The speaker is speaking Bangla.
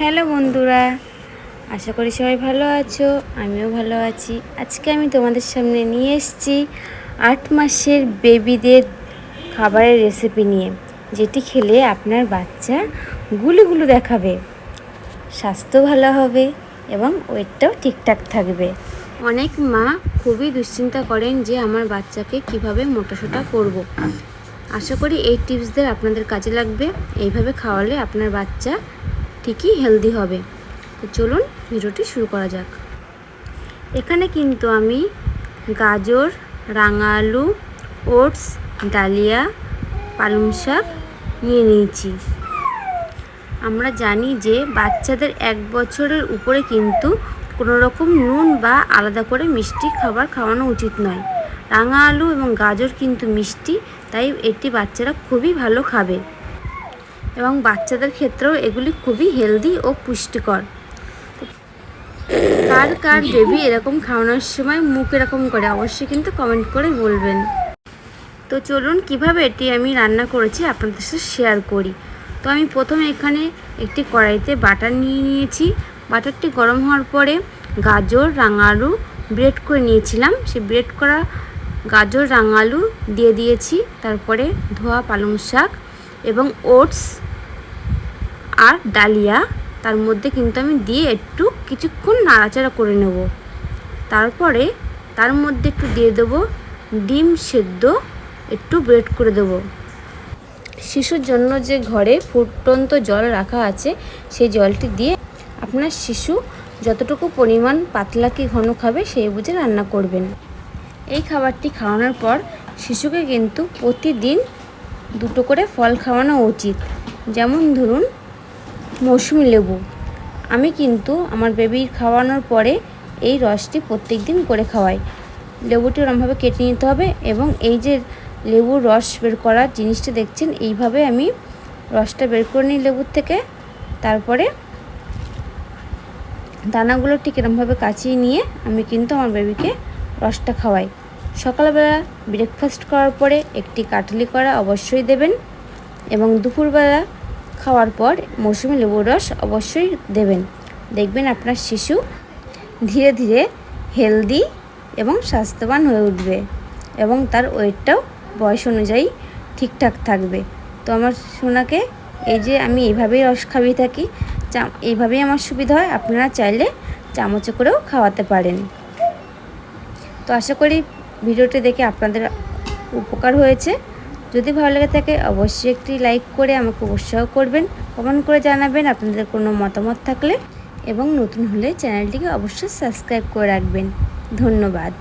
হ্যালো বন্ধুরা, আশা করি সবাই ভালো আছো, আমিও ভালো আছি। আজকে আমি তোমাদের সামনে নিয়ে এসেছি আট মাসের বেবিদের খাবারের রেসিপি নিয়ে, যেটি খেলে আপনার বাচ্চা গুলু গুলু দেখাবে, স্বাস্থ্য ভালো হবে এবং ওয়েটটাও ঠিকঠাক থাকবে। অনেক মা খুবই দুশ্চিন্তা করেন যে আমার বাচ্চাকে কীভাবে মোটাসোটা করব। আশা করি এই টিপসদের আপনাদের কাজে লাগবে। এইভাবে খাওয়ালে আপনার বাচ্চা ঠিকই হেলদি হবে। তো চলুন ভিডিওটি শুরু করা যাক। এখানে কিন্তু আমি গাজর, রাঙা আলু, ওটস, ডালিয়া, পালং শাক নিয়ে নিয়েছি। আমরা জানি যে বাচ্চাদের এক বছরের উপরে কিন্তু কোনো রকম নুন বা আলাদা করে মিষ্টি খাবার খাওয়ানো উচিত নয়। রাঙা আলু এবং গাজর কিন্তু মিষ্টি, তাই এটি বাচ্চারা খুবই ভালো খাবে। এবং বাচ্চাদের ক্ষেত্রেও এগুলি খুবই হেলদি ও পুষ্টিকর। কার কার বেবি এরকম খাওয়ানোর সময় মুখ এরকম করে অবশ্যই কিন্তু কমেন্ট করে বলবেন। তো চলুন কীভাবে এটি আমি রান্না করেছি আপনাদের সাথে শেয়ার করি। তো আমি প্রথমে এখানে একটি কড়াইতে বাটার নিয়ে নিয়েছি। বাটারটি গরম হওয়ার পরে গাজর রাঙা আলু ব্রেড করে নিয়েছিলাম। সেই ব্রেড করা গাজর রাঙা আলু দিয়ে দিয়েছি। তারপরে ধোয়া পালং শাক এবং ওটস আর ডালিয়া, তার মধ্যে কিন্তু আমি দিয়ে একটু কিছুক্ষণ নাড়াচাড়া করে নেব। তারপরে তার মধ্যে একটু দিয়ে দেবো ডিম সেদ্ধ, একটু ব্রেড করে দেব। শিশুর জন্য যে ঘরে ফুটন্ত জল রাখা আছে, সেই জলটি দিয়ে আপনার শিশু যতটুকু পরিমাণ পাতলা কি ঘন খাবে, সেই বুঝে রান্না করবেন। এই খাবারটি খাওয়ানোর পর শিশুকে কিন্তু প্রতিদিন দুটো করে ফল খাওয়ানো উচিত। যেমন ধরুন মৌসুমি লেবু। আমি কিন্তু আমার বেবির খাওয়ানোর পরে এই রসটি প্রত্যেক দিন করে খাওয়াই। লেবুটি ওরমভাবে কেটে নিতে হবে এবং এই যে লেবুর রস বের করার জিনিসটা দেখছেন, এইভাবে আমি রসটা বের করে নিই লেবুর থেকে। তারপরে দানাগুলো ঠিক এরমভাবে কাচিয়ে নিয়ে আমি কিন্তু আমার বেবিকে রসটা খাওয়াই। সকালবেলা ব্রেকফাস্ট করার পরে একটি কাটলি করা অবশ্যই দেবেন এবং দুপুরবেলা খাওয়ার পর মৌসুমি লেবুর রস অবশ্যই দেবেন। দেখবেন আপনার শিশু ধীরে ধীরে হেলদি এবং স্বাস্থ্যবান হয়ে উঠবে এবং তার ওয়েটটাও বয়স অনুযায়ী ঠিকঠাক থাকবে। তো আমার সোনাকে এই যে আমি এইভাবেই রস খাইয়ে থাকি এইভাবেই আমার সুবিধা হয়, আপনারা চাইলে চামচে করেও খাওয়াতে পারেন। তো আশা করি ভিডিওটি দেখে আপনাদের উপকার হয়েছে। যদি ভালো লেগে থাকে, অবশ্যই একটি লাইক করে আমাকে উৎসাহ করবেন, কমেন্ট করে জানাবেন আপনাদের কোনো মতামত থাকলে এবং নতুন হলে চ্যানেলটিকে অবশ্যই সাবস্ক্রাইব করে রাখবেন। ধন্যবাদ।